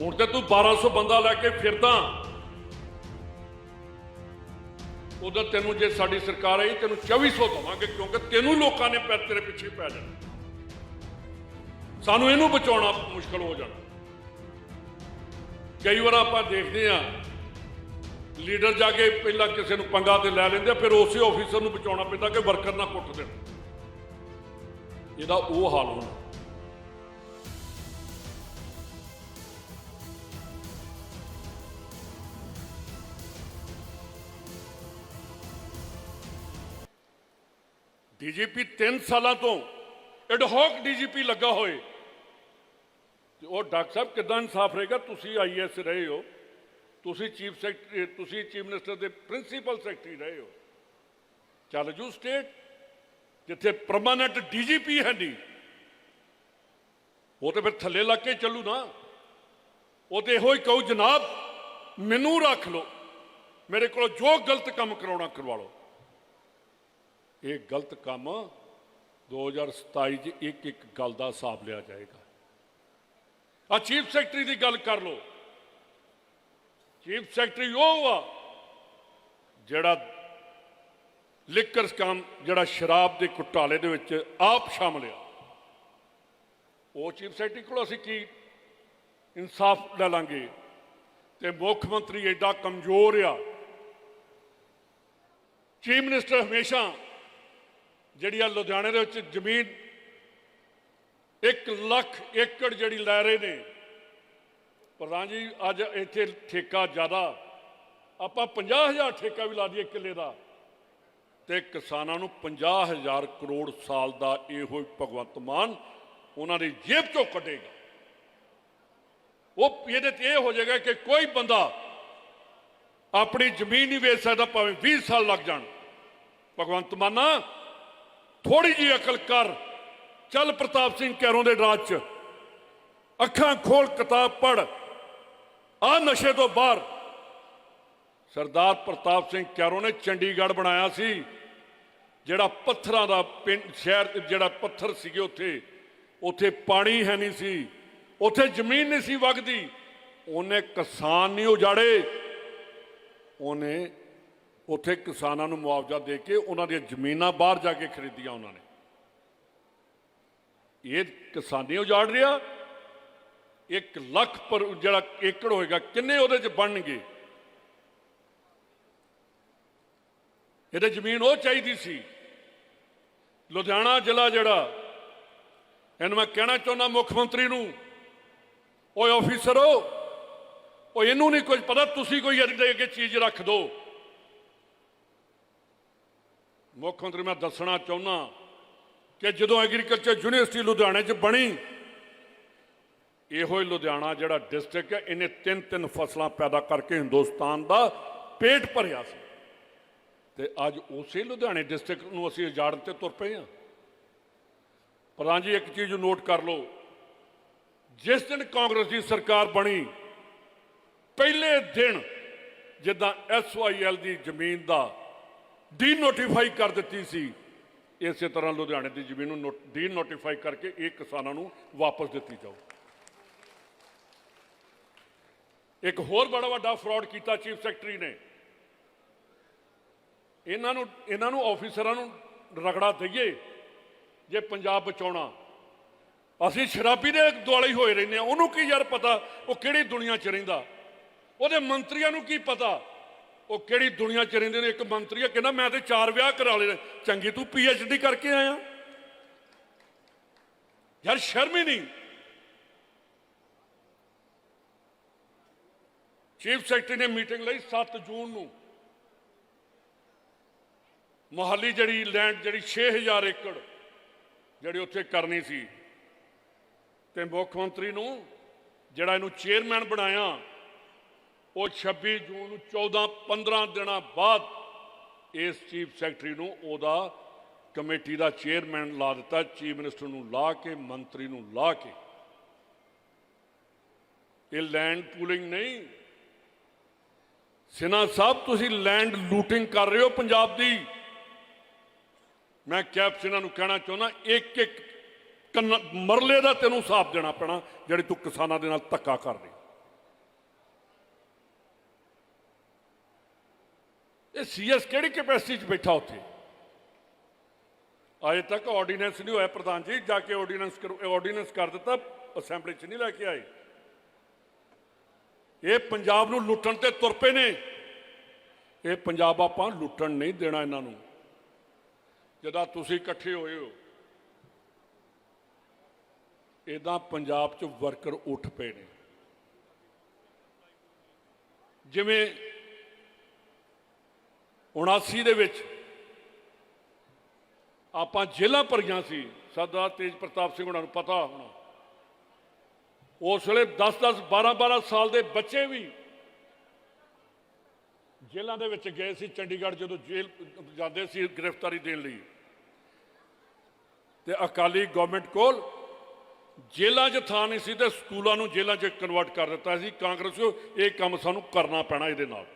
ਹੁਣ ਤੇ ਤੂੰ 1200 ਬੰਦਾ ਲੈ ਕੇ ਫਿਰਦਾ। ਉਦੋਂ ਤੈਨੂੰ ਜੇ ਸਾਡੀ ਸਰਕਾਰ ਆਈ, ਤੈਨੂੰ 2400 ਦਵਾਂਗੇ ਕਿਉਂਕਿ ਤੈਨੂੰ ਲੋਕਾਂ ਨੇ ਪੈ ਤੇਰੇ ਪਿੱਛੇ ਪੈ ਜਾਣਾ। ਸਾਨੂੰ ਇਹਨੂੰ ਬਚਾਉਣਾ ਮੁਸ਼ਕਲ ਹੋ ਜਾਣਾ। ਕਈ ਵਾਰ ਆਪਾਂ ਦੇਖਦੇ ਆ ਲੀਡਰ ਜਾ ਕੇ ਪਹਿਲਾਂ ਕਿਸੇ ਨੂੰ ਪੰਗਾ ਤੇ ਲੈ ਲੈਂਦੇ ਆ, ਫਿਰ ਉਸੇ ਆਫੀਸਰ ਨੂੰ ਬਚਾਉਣਾ ਪੈਂਦਾ ਕਿ ਵਰਕਰ ਨਾ ਕੁੱਟ ਦੇਣ। ਇਹਦਾ ਉਹ ਹਾਲ ਹੋਣਾ। ਡੀਜੀਪੀ 3 ਸਾਲਾਂ ਤੋਂ ਐਡਹੌਕ ਡੀਜੀਪੀ ਲੱਗਾ ਹੋਏ। ਤੇ ਉਹ ਡਾਕਟਰ ਸਾਹਿਬ ਕਿਦਾਂ ਇਨਸਾਫ ਰਹੇਗਾ? ਤੁਸੀਂ ਆਈਐਸ ਰਹੇ ਹੋ। ਤੁਸੀਂ ਚੀਫ ਸੈਕਟਰੀ, ਤੁਸੀਂ ਚੀਫ ਮਿਨਿਸਟਰ ਦੇ ਪ੍ਰਿੰਸੀਪਲ ਸੈਕਟਰੀ ਰਹੇ ਹੋ। ਚੱਲ ਜੂ ਸਟੇਟ, ਜਿੱਥੇ ਪਰਮਾਨੈਂਟ ਡੀਜੀਪੀ ਹੈ ਨਹੀਂ। ਉਹ ਤੇ ਫਿਰ ਥੱਲੇ ਲੱਗ ਕੇ ਚੱਲੂ ਨਾ। ਉਹ ਤੇ ਇਹੋ ਹੀ ਕਹੂ, ਜਨਾਬ, ਮੈਨੂੰ ਰੱਖ ਲਓ। ਮੇਰੇ ਕੋਲ ਜੋ ਗਲਤ ਕੰਮ ਕਰਾਉਣਾ ਕਰਵਾ ਲਓ। ਇਹ ਗਲਤ ਕੰਮ 2027 ਚ ਇੱਕ ਇੱਕ ਗੱਲ ਦਾ ਹਿਸਾਬ ਲਿਆ ਜਾਏਗਾ। ਆ ਚੀਫ ਸੈਕਟਰੀ ਦੀ ਗੱਲ ਕਰ ਲਓ। ਚੀਫ ਸੈਕਟਰੀ ਉਹ ਆ ਜਿਹੜਾ ਲਿਕਰ ਸਕਮ ਜਿਹੜਾ ਸ਼ਰਾਬ ਦੇ ਘੁਟਾਲੇ ਦੇ ਵਿੱਚ ਆਪ ਸ਼ਾਮਲ ਆ। ਉਹ ਚੀਫ ਸੈਕਟਰੀ ਕੋਲ ਅਸੀਂ ਕੀ ਇਨਸਾਫ ਲੈ ਲਾਂਗੇ? ਤੇ ਮੁੱਖ ਮੰਤਰੀ ਐਡਾ ਕਮਜ਼ੋਰ ਆ। ਚੀਫ ਮਿਨਿਸਟਰ ਹਮੇਸ਼ਾ ਜਿਹੜੀ ਆ ਲੁਧਿਆਣੇ ਦੇ ਵਿੱਚ ਜ਼ਮੀਨ 1 ਲੱਖ ਏਕੜ ਜਿਹੜੀ ਲੈ ਰਹੇ ਨੇ। ਪ੍ਰਧਾਨ ਜੀ, ਅੱਜ ਇੱਥੇ ਠੇਕਾ ਜ਼ਿਆਦਾ। ਆਪਾਂ 50000 ਠੇਕਾ ਵੀ ਲਾ ਦਈਏ ਕਿੱਲੇ ਦਾ। ਤੇ ਕਿਸਾਨਾਂ ਨੂੰ 50000 ਕਰੋੜ ਸਾਲ ਦਾ ਇਹੋ ਹੀ ਭਗਵੰਤ ਮਾਨ ਉਹਨਾਂ ਦੀ ਜੇਬ ਚੋਂ ਕੱਢੇਗਾ। ਉਹ ਇਹਦੇ ਤੇ ਇਹ ਹੋ ਜਾਏਗਾ ਕਿ ਕੋਈ ਬੰਦਾ ਆਪਣੀ ਜ਼ਮੀਨ ਨਹੀਂ ਵੇਚ ਸਕਦਾ, ਭਾਵੇਂ 20 ਸਾਲ ਲੱਗ ਜਾਣ। ਭਗਵੰਤ ਮਾਨਾ ਥੋੜੀ ਜੀ ਅਕਲ ਕਰ। ਚੱਲ ਪ੍ਰਤਾਪ ਸਿੰਘ ਕੈਰੋਂ ਦੇ ਰਾਜ ਚ। ਅੱਖਾਂ ਖੋਲ, ਕਿਤਾਬ ਪੜ ਆ ਨਸ਼ੇ ਤੋਂ ਬਾਹਰ। ਸਰਦਾਰ ਪ੍ਰਤਾਪ ਸਿੰਘ ਕੈਰੋਂ ਨੇ ਚੰਡੀਗੜ੍ਹ ਬਣਾਇਆ ਸੀ, ਜਿਹੜਾ ਪੱਥਰਾਂ ਦਾ ਪਿੰਡ, ਸ਼ਹਿਰ ਜਿਹੜਾ ਪੱਥਰ ਸੀਗੇ ਉੱਥੇ। ਉੱਥੇ ਪਾਣੀ ਹੈ ਨਹੀਂ ਸੀ। ਉੱਥੇ ਜ਼ਮੀਨ ਨਹੀਂ ਸੀ ਵਗਦੀ। ਉਹਨੇ ਕਿਸਾਨ ਨਹੀਂ ਉਜਾੜੇ। ਉਹਨੇ ਉੱਥੇ ਕਿਸਾਨਾਂ ਨੂੰ ਮੁਆਵਜ਼ਾ ਦੇ ਕੇ ਉਹਨਾਂ ਦੀਆਂ ਜ਼ਮੀਨਾਂ ਬਾਹਰ ਜਾ ਕੇ ਖਰੀਦੀਆਂ ਉਹਨਾਂ ਨੇ। ਇਹ ਕਿਸਾਨੀ ਉਜਾੜ ਰਿਹਾ। 1 ਲੱਖ ਪਰ ਜਿਹੜਾ ਏਕੜ ਹੋਏਗਾ, ਕਿੰਨੇ ਉਹਦੇ ਚ ਬਣਨਗੇ? ਇਹਦੇ ਜ਼ਮੀਨ ਉਹ ਚਾਹੀਦੀ ਸੀ। ਲੁਧਿਆਣਾ ਜ਼ਿਲ੍ਹਾ ਜਿਹੜਾ, ਇਹਨੂੰ ਮੈਂ ਕਹਿਣਾ ਚਾਹੁੰਦਾ ਮੁੱਖ ਮੰਤਰੀ ਨੂੰ, ਓਏ ਆਫੀਸਰੋ ਉਹ ਇਹਨੂੰ ਨਹੀਂ ਕੁਝ ਪਤਾ, ਤੁਸੀਂ ਕੋਈ ਇਹਦੇ ਅੱਗੇ ਚੀਜ਼ ਰੱਖ ਦਿਓ ਮੁੱਖ ਮੰਤਰੀ, ਮੈਂ ਦੱਸਣਾ ਚਾਹੁੰਦਾ ਕਿ ਜਦੋਂ ਐਗਰੀਕਲਚਰ ਯੂਨੀਵਰਸਿਟੀ ਲੁਧਿਆਣੇ 'ਚ ਬਣੀ, ਇਹੋ ਹੀ ਲੁਧਿਆਣਾ ਜਿਹੜਾ ਡਿਸਟ੍ਰਿਕਟ ਹੈ, ਇਹਨੇ ਤਿੰਨ ਤਿੰਨ ਫਸਲਾਂ ਪੈਦਾ ਕਰਕੇ ਹਿੰਦੁਸਤਾਨ ਦਾ ਪੇਟ ਭਰਿਆ ਸੀ। ਤੇ ਅੱਜ ਉਸੇ ਲੁਧਿਆਣੇ ਡਿਸਟ੍ਰਿਕਟ ਨੂੰ ਅਸੀਂ ਉਜਾੜਨ ਤੇ ਤੁਰ ਪਏ ਹਾਂ। ਪ੍ਰਧਾਨ ਜੀ, ਇੱਕ ਚੀਜ਼ ਨੋਟ ਕਰ ਲਓ। ਜਿਸ ਦਿਨ ਕਾਂਗਰਸ ਦੀ ਸਰਕਾਰ ਬਣੀ, ਪਹਿਲੇ ਦਿਨ ਜਿੱਦਾਂ ਐਸਵਾਈਐਲ ਦੀ ਜ਼ਮੀਨ ਦਾ ਡੀ ਨੋਟੀਫਾਈ ਕਰ ਦਿੱਤੀ ਸੀ। ਇਸੇ ਤਰ੍ਹਾਂ ਲੁਧਿਆਣੇ ਦੀ ਜ਼ਮੀਨ ਨੂੰ ਡੀ ਨੋਟੀਫਾਈ ਕਰਕੇ ਇਹ ਕਿਸਾਨਾਂ ਨੂੰ ਵਾਪਸ ਦਿੱਤੀ ਜਾਊ। ਇੱਕ ਹੋਰ ਬੜਾ ਵੱਡਾ ਫਰਾਡ ਕੀਤਾ ਚੀਫ ਸੈਕਟਰੀ ਨੇ। ਇਹਨਾਂ ਨੂੰ ਇਹਨਾਂ ਨੂੰ ਆਫੀਸਰਾਂ ਨੂੰ ਰਗੜਾ ਦਈਏ, ਜੇ ਪੰਜਾਬ ਬਚਾਉਣਾ। ਅਸੀਂ ਸ਼ਰਾਬੀ ਦੇ ਦੁਆਲੇ ਹੀ ਹੋਏ ਰਹਿੰਦੇ ਆ ਉਹਨੂੰ ਕੀ ਯਾਰ ਪਤਾ? ਉਹ ਕਿਹੜੀ ਦੁਨੀਆ 'ਚ ਰਹਿੰਦਾ? ਉਹਦੇ ਮੰਤਰੀਆਂ ਨੂੰ ਕੀ ਪਤਾ? ਉਹ ਕਿਹੜੀ ਦੁਨੀਆ 'ਚ ਰਹਿੰਦੇ ਨੇ? ਇੱਕ ਮੰਤਰੀ ਆ, ਕਹਿੰਦਾ ਮੈਂ ਤੇ ਚਾਰ ਵਿਆਹ ਕਰਾ ਲਏ ਚੰਗੀ ਤੂੰ ਡੀ ਕਰਕੇ ਆਇਆ। ਯਾਰ ਸ਼ਰਮ ਹੀ ਨਹੀਂ। ਚੀਫ ਸੈਕਟਰੀ ਨੇ ਮੀਟਿੰਗ ਲਈ 7 ਜੂਨ ਨੂੰ। ਮੋਹਾਲੀ ਜਿਹੜੀ ਲੈਂਡ ਜਿਹੜੀ 6000 ਏਕੜ ਜਿਹੜੀ ਉੱਥੇ ਕਰਨੀ ਸੀ। ਤੇ ਮੁੱਖ ਮੰਤਰੀ ਨੂੰ ਜਿਹੜਾ ਇਹਨੂੰ ਚੇਅਰਮੈਨ ਬਣਾਇਆ। ਉਹ 26 ਜੂਨ ਨੂੰ 14 15 ਦਿਨਾਂ ਬਾਅਦ ਇਸ ਚੀਫ ਸੈਕਟਰੀ ਨੂੰ ਉਹਦਾ ਕਮੇਟੀ ਦਾ ਚੇਅਰਮੈਨ ਲਾ ਦਿੱਤਾ, ਚੀਫ ਮਿਨਿਸਟਰ ਨੂੰ ਲਾ ਕੇ, ਮੰਤਰੀ ਨੂੰ ਲਾ ਕੇ। ਇਹ ਲੈਂਡ ਪੂਲਿੰਗ ਨਹੀਂ। ਸਿਨਾ ਸਾਹਿਬ, ਤੁਸੀਂ ਲੈਂਡ ਲੂਟਿੰਗ ਕਰ ਰਹੇ ਹੋ ਪੰਜਾਬ ਦੀ। ਮੈਂ ਕੈਪ ਸਿਨਾ ਨੂੰ ਕਹਿਣਾ ਚਾਹੁੰਦਾ ਇੱਕ ਇੱਕ ਕੰਨ- ਮਰਲੇ ਦਾ ਤੈਨੂੰ ਸਾਫ਼ ਦੇਣਾ ਪੈਣਾ, ਜਿਹੜੇ ਤੂੰ ਕਿਸਾਨਾਂ ਦੇ ਨਾਲ ਧੱਕਾ ਕਰ ਰਹੀ। ਇਹ ਸੀਐਸ ਕਿਹੜੀ ਕੈਪੈਸਿਟੀ 'ਚ ਬੈਠਾ ਉੱਥੇ? ਅਜੇ ਤੱਕ ਆਰਡੀਨੈਂਸ ਨਹੀਂ ਹੋਇਆ ਪ੍ਰਧਾਨ ਜੀ, ਜਾ ਕੇ ਆਰਡੀਨੈਂਸ ਆਰਡੀਨੈਂਸ ਕਰ ਦਿੱਤਾ ਅਸੈਂਬਲੀ 'ਚ ਨਹੀਂ ਲੈ ਕੇ ਆਏ। ਇਹ ਪੰਜਾਬ ਨੂੰ ਲੁੱਟਣ ਤੇ ਤੁਰ ਪਏ ਨੇ। ਇਹ ਪੰਜਾਬ ਆਪਾਂ ਲੁੱਟਣ ਨਹੀਂ ਦੇਣਾ ਇਹਨਾਂ ਨੂੰ। ਜਦੋਂ ਤੁਸੀਂ ਇਕੱਠੇ ਹੋਏ ਹੋ ਇਦਾਂ ਪੰਜਾਬ 'ਚ ਵਰਕਰ ਉੱਠ ਪਏ ਨੇ। ਜਿਵੇਂ 79 ਦੇ ਵਿੱਚ ਆਪਾਂ ਜੇਲ੍ਹਾਂ ਭਰੀਆਂ ਸੀ। ਸਰਦਾਰ ਤੇਜ ਪ੍ਰਤਾਪ ਸਿੰਘ ਉਹਨਾਂ ਨੂੰ ਪਤਾ ਹੋਣਾ। ਉਸ ਵੇਲੇ 10-10 12-12 ਸਾਲ ਦੇ ਬੱਚੇ ਵੀ ਜੇਲ੍ਹਾਂ ਦੇ ਵਿੱਚ ਗਏ ਸੀ ਚੰਡੀਗੜ੍ਹ ਜਦੋਂ ਜੇਲ੍ਹ ਜਾਂਦੇ ਸੀ ਗ੍ਰਿਫਤਾਰੀ ਦੇਣ ਲਈ। ਤੇ ਅਕਾਲੀ ਗਵਰਨਮੈਂਟ ਕੋਲ ਜੇਲ੍ਹਾਂ 'ਚ ਥਾਂ ਨਹੀਂ ਸੀ ਤੇ ਸਕੂਲਾਂ ਨੂੰ ਜੇਲ੍ਹਾਂ 'ਚ ਕਨਵਰਟ ਕਰ ਦਿੱਤਾ ਸੀ। ਕਾਂਗਰਸ ਇਹ ਕੰਮ ਸਾਨੂੰ ਕਰਨਾ ਪੈਣਾ ਇਹਦੇ ਨਾਲ।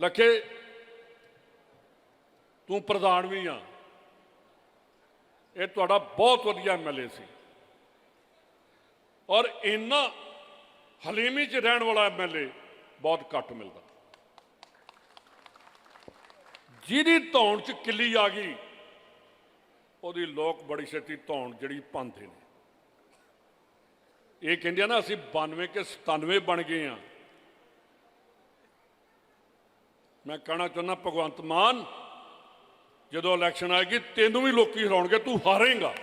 ਲੱਖੇ, ਤੂੰ ਪ੍ਰਧਾਨ ਵੀ ਆ। ਇਹ ਤੁਹਾਡਾ ਬਹੁਤ ਵਧੀਆ ਐਮਐਲਏ ਸੀ। ਔਰ ਇੰਨਾ ਹਲੀਮੀ 'ਚ ਰਹਿਣ ਵਾਲਾ ਐਮਐਲਏ ਬਹੁਤ ਘੱਟ ਮਿਲਦਾ। ਜਿਹਦੀ ਧੌਣ 'ਚ ਕਿੱਲੀ ਆ ਗਈ, ਉਹਦੀ ਲੋਕ ਬੜੀ ਛੇਤੀ ਧੌਣ ਜਿਹੜੀ ਪਾਉਂਦੇ ਨੇ। ਇਹ ਕਹਿੰਦੇ ਆ ਨਾ, ਅਸੀਂ 92 ਕੇ 97 ਬਣ ਗਏ ਆ। ਮੈਂ ਕਹਿਣਾ ਚਾਹੁੰਦਾ, ਭਗਵੰਤ ਮਾਨ, ਜਦੋਂ ਇਲੈਕਸ਼ਨ ਆਏਗੀ, ਤੈਨੂੰ ਵੀ ਲੋਕੀ ਹਰਾਉਣਗੇ, ਤੂੰ ਹਾਰੇਂਗਾ।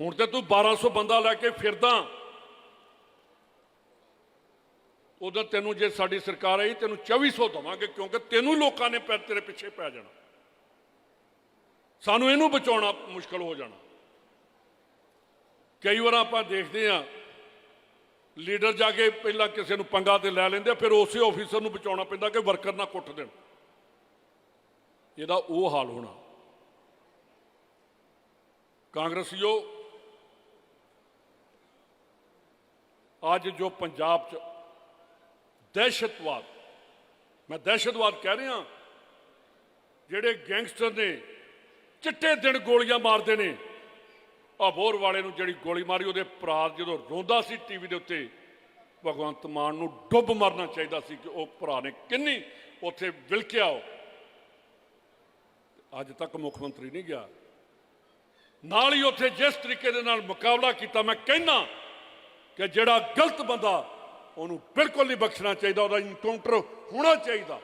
ਹੁਣ ਤੇ ਤੂੰ 1200 ਬੰਦਾ ਲੈ ਕੇ ਫਿਰਦਾ। ਉਦੋਂ ਤੈਨੂੰ ਜੇ ਸਾਡੀ ਸਰਕਾਰ ਆਈ, ਤੈਨੂੰ 2400 ਦਵਾਂਗੇ, ਕਿਉਂਕਿ ਤੈਨੂੰ ਲੋਕਾਂ ਨੇ ਪੈ ਤੇਰੇ ਪਿੱਛੇ ਪੈ ਜਾਣਾ। ਸਾਨੂੰ ਇਹਨੂੰ ਬਚਾਉਣਾ ਮੁਸ਼ਕਲ ਹੋ ਜਾਣਾ। ਕਈ ਵਾਰ ਆਪਾਂ ਦੇਖਦੇ ਹਾਂ ਲੀਡਰ ਜਾ ਕੇ ਪਹਿਲਾਂ ਕਿਸੇ ਨੂੰ ਪੰਗਾ ਤੇ ਲੈ ਲੈਂਦੇ ਆ, ਫਿਰ ਉਸੇ ਆਫੀਸਰ ਨੂੰ ਬਚਾਉਣਾ ਪੈਂਦਾ ਕਿ ਵਰਕਰ ਨਾ ਕੁੱਟ ਦੇਣ। ਇਹਦਾ ਉਹ ਹਾਲ ਹੋਣਾ। ਕਾਂਗਰਸੀਓ ਅੱਜ ਜੋ ਪੰਜਾਬ 'ਚ ਦਹਿਸ਼ਤਵਾਦ ਮੈਂ ਦਹਿਸ਼ਤਵਾਦ ਕਹਿ ਰਿਹਾ ਜਿਹੜੇ ਗੈਂਗਸਟਰ ਨੇ ਚਿੱਟੇ ਦਿਨ ਗੋਲੀਆਂ ਮਾਰਦੇ ਨੇ ਅਬੋਰ ਵਾਲੇ ਨੂੰ ਜਿਹੜੀ ਗੋਲੀ ਮਾਰੀ, ਉਹਦੇ ਭਰਾ ਜਦੋਂ ਰੋਂਦਾ ਸੀ ਟੀਵੀ ਦੇ ਉੱਤੇ, ਭਗਵੰਤ ਮਾਨ ਨੂੰ ਡੁੱਬ ਮਰਨਾ ਚਾਹੀਦਾ ਸੀ ਕਿ ਉਹ ਭਰਾ ਨੇ ਕਿੰਨੀ ਉੱਥੇ ਵਿਲਕਿਆ ਉਹ। ਅੱਜ ਤੱਕ ਮੁੱਖ ਮੰਤਰੀ ਨਹੀਂ ਗਿਆ। ਨਾਲ ਹੀ ਉੱਥੇ ਜਿਸ ਤਰੀਕੇ ਦੇ ਨਾਲ ਮੁਕਾਬਲਾ ਕੀਤਾ, ਮੈਂ ਕਹਿਣਾ ਕਿ ਜਿਹੜਾ ਗਲਤ ਬੰਦਾ, ਉਹਨੂੰ ਬਿਲਕੁਲ ਨਹੀਂ ਬਖਸ਼ਣਾ ਚਾਹੀਦਾ, ਉਹਦਾ ਇਨਕਾਊਂਟਰ ਹੋਣਾ ਚਾਹੀਦਾ।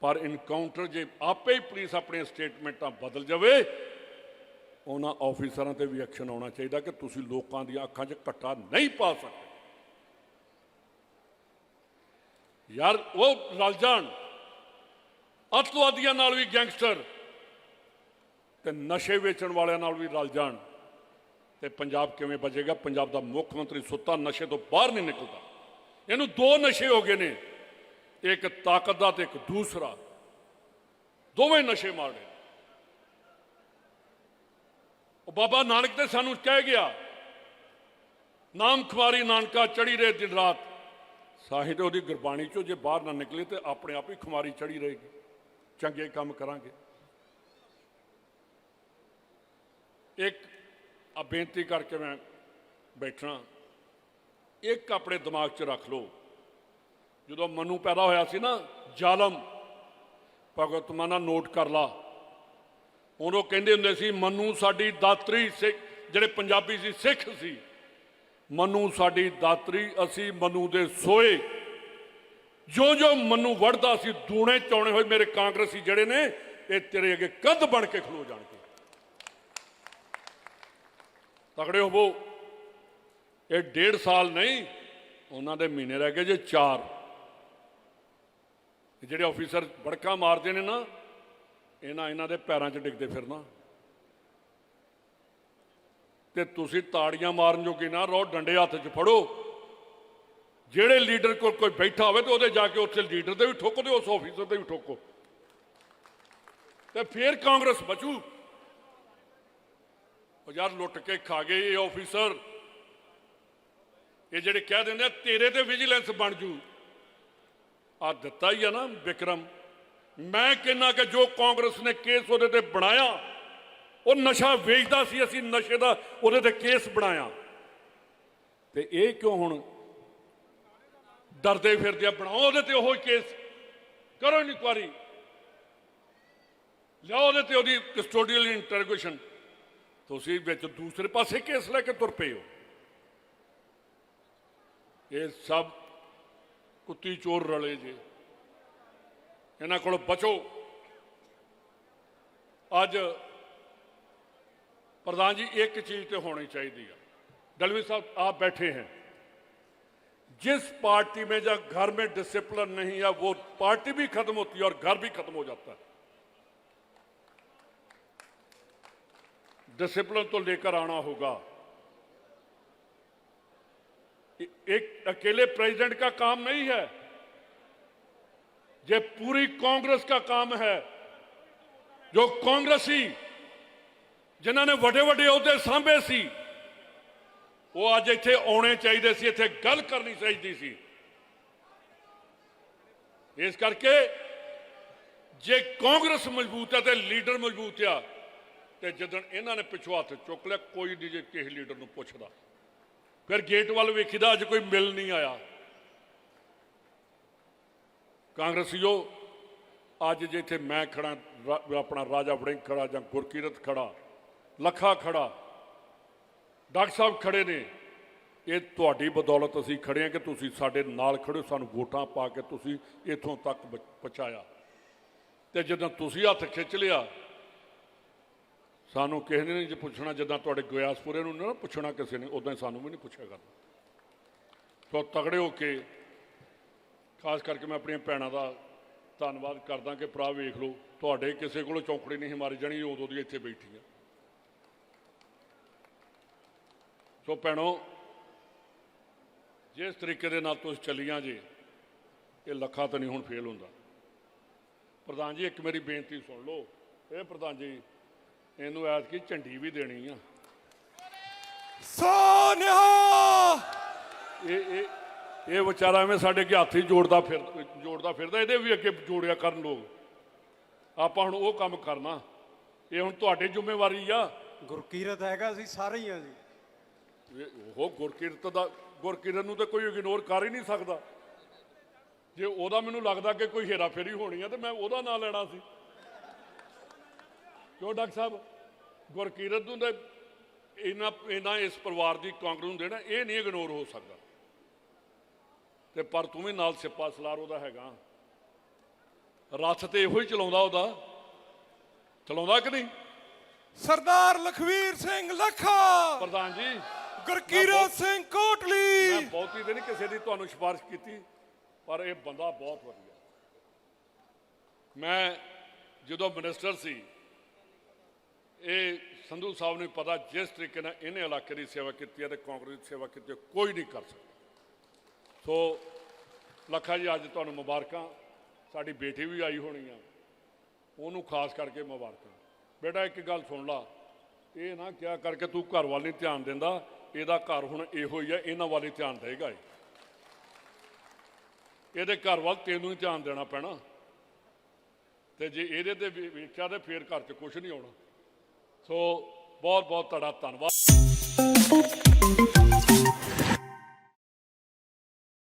ਪਰ ਇਨਕਾਊਂਟਰ ਜੇ ਆਪੇ ਹੀ ਪੁਲਿਸ ਆਪਣੀਆਂ ਸਟੇਟਮੈਂਟਾਂ ਬਦਲ ਜਾਵੇ ਉਹਨਾਂ ਆਫੀਸਰਾਂ ਤੇ ਵੀ ਐਕਸ਼ਨ ਆਉਣਾ ਚਾਹੀਦਾ ਕਿ ਤੁਸੀਂ ਲੋਕਾਂ ਦੀਆਂ ਅੱਖਾਂ 'ਚ ਘੱਟਾ ਨਹੀਂ ਪਾ ਸਕਦੇ। ਯਾਰ, ਉਹ ਰਲ ਜਾਣ। ਅੱਤਵਾਦੀਆਂ ਨਾਲ ਵੀ ਗੈਂਗਸਟਰ ਤੇ ਨਸ਼ੇ ਵੇਚਣ ਵਾਲਿਆਂ ਨਾਲ ਵੀ ਰਲ ਜਾਣ। ਤੇ ਪੰਜਾਬ ਕਿਵੇਂ ਬਚੇਗਾ? ਪੰਜਾਬ ਦਾ ਮੁੱਖ ਮੰਤਰੀ ਸੁੱਤਾ, ਨਸ਼ੇ ਤੋਂ ਬਾਹਰ ਨਹੀਂ ਨਿਕਲਦਾ। ਇਹਨੂੰ ਦੋ ਨਸ਼ੇ ਹੋ ਗਏ ਨੇ। ਇੱਕ ਤਾਕਤ ਦਾ ਤੇ ਇੱਕ ਦੂਸਰਾ। ਦੋਵੇਂ ਨਸ਼ੇ ਮਾਰਦੇ ਉਹ ਬਾਬਾ ਨਾਨਕ ਤੇ ਸਾਨੂੰ ਕਹਿ ਗਿਆ, ਨਾਮ ਖਵਾਰੀ ਨਾਨਕਾ ਚੜੀ ਰਹੇ ਦਿਨ ਰਾਤ। ਸਾਹਿਤ ਉਹਦੀ ਗੁਰਬਾਣੀ ਚੋਂ ਜੇ ਬਾਹਰ ਨਾ ਨਿਕਲੇ ਤੇ ਆਪਣੇ ਆਪ ਹੀ ਖੁਮਾਰੀ ਚੜੀ ਰਹੇਗੀ। ਚੰਗੇ ਕੰਮ ਕਰਾਂਗੇ। ਇੱਕ ਆ ਬੇਨਤੀ ਕਰਕੇ ਮੈਂ ਬੈਠਣਾ। ਇੱਕ ਆਪਣੇ ਦਿਮਾਗ 'ਚ ਰੱਖ ਲਓ। ਜਦੋਂ ਮਨੂ ਪੈਦਾ ਹੋਇਆ ਸੀ ਨਾ, ਜ਼ਾਲਮ ਭਗਤ ਮਾਨਾ ਨੋਟ ਕਰ ਲਾ। ਉਦੋਂ ਕਹਿੰਦੇ ਹੁੰਦੇ ਸੀ, ਮਨੂ ਸਾਡੀ ਦਾਤਰੀ ਸਿੱਖ ਜਿਹੜੇ ਪੰਜਾਬੀ ਸੀ, ਸਿੱਖ ਸੀ। ਮਨੂ ਸਾਡੀ ਦਾਤਰੀ, ਅਸੀਂ ਮਨੂ ਦੇ ਸੋਏ ਜੋ ਜੋ ਮਨੂ ਵੜਦਾ ਸੀ, ਦੂਣੇ ਚੌਣੇ ਹੋਏ ਮੇਰੇ ਕਾਂਗਰਸੀ ਜਿਹੜੇ ਨੇ, ਇਹ ਤੇਰੇ ਅੱਗੇ ਕੰਧ ਬਣ ਕੇ ਖਲੋ ਜਾਣਗੇ। ਤਕੜੇ ਹੋਵੋ, ਇਹ ਡੇਢ ਸਾਲ ਨਹੀਂ, ਉਹਨਾਂ ਦੇ ਮਹੀਨੇ ਰਹਿ ਗਏ ਜੇ ਚਾਰ। ਜਿਹੜੇ ਆਫੀਸਰ ਬੜਕਾ ਮਾਰਦੇ ਨੇ ਨਾ ਇਹਨਾਂ ਇਹਨਾਂ ਦੇ ਪੈਰਾਂ 'ਚ ਡਿੱਗਦੇ ਫਿਰਨਾ। ਤੇ ਤੁਸੀਂ ਤਾੜੀਆਂ ਮਾਰਨ ਜੋਗੇ ਨਾ ਰਹੋ, ਡੰਡੇ ਹੱਥ 'ਚ ਫੜੋ। ਜਿਹੜੇ ਲੀਡਰ ਕੋਲ ਕੋਈ ਬੈਠਾ ਹੋਵੇ ਤੇ ਉਹਦੇ ਜਾ ਕੇ ਉੱਥੇ ਲੀਡਰ ਤੇ ਵੀ ਠੋਕੋ ਤੇ ਉਸ ਆਫੀਸਰ ਤੇ ਵੀ ਠੋਕੋ। ਤੇ ਫੇਰ ਕਾਂਗਰਸ ਬਚੂ। ਉਹ ਯਾਰ ਲੁੱਟ ਕੇ ਖਾ ਗਏ ਇਹ ਆਫੀਸਰ ਇਹ ਜਿਹੜੇ ਕਹਿ ਦਿੰਦੇ ਆ, ਤੇਰੇ ਤੇ ਵਿਜੀਲੈਂਸ ਬਣ ਜੂ। ਆ ਦਿੱਤਾ ਹੀ ਆ ਨਾ ਵਿਕਰਮ। ਮੈਂ ਕਹਿੰਨਾ ਕਿ ਜੋ ਕਾਂਗਰਸ ਨੇ ਕੇਸ ਉਹਦੇ ਤੇ ਬਣਾਇਆ, ਉਹ ਨਸ਼ਾ ਵੇਚਦਾ ਸੀ, ਅਸੀਂ ਨਸ਼ੇ ਦਾ ਉਹਦੇ ਤੇ ਕੇਸ ਬਣਾਇਆ। ਤੇ ਇਹ ਕਿਉਂ ਹੁਣ ਡਰਦੇ ਫਿਰਦੇ ਬਣਾਓ ਉਹਦੇ ਤੇ ਉਹ ਹੀ ਕੇਸ। ਕਰੋ ਇਨਕੁਆਰੀ ਲਿਆਓ ਉਹਦੇ ਤੇ ਉਹਦੀ ਕਸਟੋਡੀਅਲ ਇੰਟਰੋਗੇਸ਼ਨ। ਤੁਸੀਂ ਵਿੱਚ ਦੂਸਰੇ ਪਾਸੇ ਕੇਸ ਲੈ ਕੇ ਤੁਰ ਪਏ ਹੋ। ਇਹ ਸਭ ਕੁੱਤੀ ਚੋਰ ਰਲੇ ਜੇ। ਇਹਨਾਂ ਕੋਲ ਬਚੋ ਅੱਜ प्रधान जी एक चीज तो होनी चाहिए दलवी साहब आप बैठे हैं जिस पार्टी में जब घर में डिसिप्लिन नहीं है वो पार्टी भी खत्म होती है और घर भी खत्म हो जाता है डिसिप्लिन तो लेकर आना होगा ए- एक अकेले प्रेसिडेंट का काम नहीं है ये पूरी कांग्रेस का काम है जो कांग्रेसी ਜਿਨ੍ਹਾਂ ਨੇ ਵੱਡੇ ਵੱਡੇ ਅਹੁਦੇ ਸਾਂਭੇ ਸੀ ਉਹ ਅੱਜ ਇੱਥੇ ਆਉਣੇ ਚਾਹੀਦੇ ਸੀ ਇੱਥੇ ਗੱਲ ਕਰਨੀ ਚਾਹੀਦੀ ਸੀ ਇਸ ਕਰਕੇ ਜੇ ਕਾਂਗਰਸ ਮਜ਼ਬੂਤ ਹੈ ਤੇ ਲੀਡਰ ਮਜ਼ਬੂਤ ਆ ਤੇ ਜਦੋਂ ਇਹਨਾਂ ਨੇ ਪਿੱਛੋਂ ਹੱਥ ਚੁੱਕ ਲਿਆ ਕੋਈ ਨਹੀਂ ਜੇ ਕਿਸੇ ਲੀਡਰ ਨੂੰ ਪੁੱਛਦਾ ਫਿਰ ਗੇਟ ਵੱਲ ਵੇਖੀਦਾ ਅੱਜ ਕੋਈ ਮਿਲ ਨਹੀਂ ਆਇਆ ਕਾਂਗਰਸੀਓ ਅੱਜ ਜੇ ਇੱਥੇ ਮੈਂ ਖੜਾ ਆਪਣਾ ਰਾਜਾ ਵੜਿੰਗ ਖੜਾ ਜਾਂ ਗੁਰਕੀਰਤ ਖੜਾ ਲੱਖਾ ਖੜਾ ਡਾਕਟਰ ਸਾਹਿਬ ਖੜੇ ਨੇ। ਇਹ ਤੁਹਾਡੀ ਬਦੌਲਤ ਅਸੀਂ ਖੜੇ ਹਾਂ ਕਿ ਤੁਸੀਂ ਸਾਡੇ ਨਾਲ ਖੜੇ ਹੋ, ਸਾਨੂੰ ਵੋਟਾਂ ਪਾ ਕੇ ਤੁਸੀਂ ਇੱਥੋਂ ਤੱਕ ਬ- ਪਹੁੰਚਾਇਆ। ਤੇ ਜਦੋਂ ਤੁਸੀਂ ਹੱਥ ਖਿੱਚ ਲਿਆ ਸਾਨੂੰ ਕਿਸੇ ਨੇ ਨਹੀਂ ਜੇ ਪੁੱਛਣਾ ਜਦੋਂ ਤੁਹਾਡੇ ਗਿਆਸਪੁਰੇ ਨੂੰ ਨਾ ਪੁੱਛਣਾ ਕਿਸੇ ਨੇ ਉਦਾਂ ਹੀ ਸਾਨੂੰ ਵੀ ਨਹੀਂ ਪੁੱਛਿਆ ਕਰਨਾ। ਸੋ ਤਗੜੇ ਹੋ ਕੇ ਖਾਸ ਕਰਕੇ ਮੈਂ ਆਪਣੀਆਂ ਭੈਣਾਂ ਦਾ ਧੰਨਵਾਦ ਕਰਦਾ ਕਿ ਭਰਾ ਵੇਖ ਲਓ ਤੁਹਾਡੇ ਕਿਸੇ ਕੋਲੋਂ ਚੌਂਕੜੀ ਨਹੀਂ ਮਾਰੀ ਜਾਣੀ ਉਦੋਂ ਦੀ ਇੱਥੇ ਬੈਠੀ ਆ ਸੋ ਭੈਣੋ ਜਿਸ ਤਰੀਕੇ ਦੇ ਨਾਲ ਤੁਸੀਂ ਚੱਲੀਆਂ ਜੀ ਇਹ ਲੱਖਾਂ ਤਾਂ ਨਹੀਂ ਹੁਣ ਫੇਲ ਹੁੰਦਾ। ਪ੍ਰਧਾਨ ਜੀ ਇੱਕ ਮੇਰੀ ਬੇਨਤੀ ਸੁਣ ਲਓ। ਇਹ ਪ੍ਰਧਾਨ ਜੀ ਇਹਨੂੰ ਐਤਕੀ ਝੰਡੀ ਵੀ ਦੇਣੀ ਆ। ਸੋਨਿਹਾ ਇਹ ਇਹ ਇਹ ਵਿਚਾਰਾ ਐਵੇਂ ਸਾਡੇ ਅੱਗੇ ਹੱਥ ਹੀ ਜੋੜਦਾ ਫਿਰ ਜੋੜਦਾ ਫਿਰਦਾ ਇਹਦੇ ਵੀ ਅੱਗੇ ਜੋੜਿਆ ਕਰਨ ਲੋਕ। ਆਪਾਂ ਹੁਣ ਉਹ ਕੰਮ ਕਰਨਾ। ਇਹ ਹੁਣ ਤੁਹਾਡੀ ਜ਼ਿੰਮੇਵਾਰੀ ਆ। ਗੁਰਕੀਰਤ ਹੈਗਾ ਅਸੀਂ ਸਾਰੇ ਹੀ ਆ ਜੀ। ਉਹ ਗੁਰਕਿਰਤ ਦਾ ਗੁਰਕਿਰਤ ਨੂੰ ਤਾਂ ਕੋਈ ਇਗਨੋਰ ਕਰ ਹੀ ਨਹੀਂ ਸਕਦਾ। ਜੇ ਉਹਦਾ ਮੈਨੂੰ ਲੱਗਦਾ ਕਿ ਕੋਈ ਹੇਰਾਫੇਰੀ ਹੋਣੀ ਆ ਤੇ ਮੈਂ ਉਹਦਾ ਨਾਂ ਲੈਣਾ ਸੀ। ਕਿਉਂ ਡਾਕਟਰ ਸਾਹਿਬ? ਗੁਰਕਿਰਤ ਨੂੰ ਤਾਂ ਇਹਨਾਂ ਇਹਨਾਂ ਇਸ ਪਰਿਵਾਰ ਦੀ ਕਾਂਗਰਸ ਨੂੰ ਦੇਣਾ ਇਹ ਨਹੀਂ ਇਗਨੋਰ ਹੋ ਸਕਦਾ। ਤੇ ਪਰ ਤੂੰ ਵੀ ਨਾਲ ਸਿੱਪਾ ਸਲਾਰ ਉਹਦਾ ਹੈਗਾ। ਰੱਥ ਤੇ ਇਹੋ ਹੀ ਚਲਾਉਂਦਾ ਉਹਦਾ। ਚਲਾਉਂਦਾ ਕਿ ਨਹੀਂ? ਸਰਦਾਰ ਲਖਵੀਰ ਸਿੰਘ ਲੱਖਾ। ਪ੍ਰਧਾਨ ਜੀ ਗੁਰਕੀਰਤ ਸਿੰਘ ਮੈਂ ਕੋਟਲੀ ਬਹੁਤੀ ਤੇ ਨਹੀਂ ਕਿਸੇ ਦੀ ਤੁਹਾਨੂੰ ਸਿਫਾਰਿਸ਼ ਕੀਤੀ ਪਰ ਇਹ ਬੰਦਾ ਬਹੁਤ ਵਧੀਆ। ਮੈਂ ਜਦੋਂ ਮਿਨਿਸਟਰ ਸੀ ਇਹ ਸੰਧੂ ਸਾਹਿਬ ਨੂੰ ਪਤਾ ਜਿਸ ਤਰੀਕੇ ਨਾਲ ਇਹਨੇ ਇਲਾਕੇ ਦੀ ਸੇਵਾ ਕੀਤੀ ਹੈ ਤੇ ਕਾਂਗਰਸ ਦੀ ਸੇਵਾ ਕੀਤੀ ਕੋਈ ਨਹੀਂ ਕਰ ਸਕਦਾ। ਸੋ ਲੱਖਾ ਜੀ, ਅੱਜ ਤੁਹਾਨੂੰ ਮੁਬਾਰਕਾਂ। ਸਾਡੀ ਬੇਟੀ ਵੀ ਆਈ ਹੋਣੀ ਆ। ਉਹਨੂੰ ਖਾਸ ਕਰਕੇ ਮੁਬਾਰਕਾਂ। ਬੇਟਾ, ਇੱਕ ਗੱਲ ਸੁਣ ਲਾ। ਇਹ ਨਾ ਕਿਆ ਕਰਕੇ ਤੂੰ ਘਰ ਵੱਲ ਨਹੀਂ ਧਿਆਨ ਦਿੰਦਾ। ਇਹਦਾ ਘਰ ਹੁਣ ਇਹੋ ਹੀ ਆ। ਇਹਨਾਂ ਵੱਲ ਹੀ ਧਿਆਨ ਦੇਗਾ ਇਹ। ਇਹਦੇ ਘਰ ਵੱਲ ਤੈਨੂੰ ਹੀ ਧਿਆਨ ਦੇਣਾ ਪੈਣਾ। ਤੇ ਜੇ ਇਹਦੇ ਤੇ ਵੇ- ਵੇਖਿਆ ਤੇ ਫੇਰ ਘਰ 'ਚ ਕੁਝ ਨਹੀਂ ਆਉਣਾ। ਸੋ ਬਹੁਤ ਬਹੁਤ ਤੁਹਾਡਾ ਧੰਨਵਾਦ।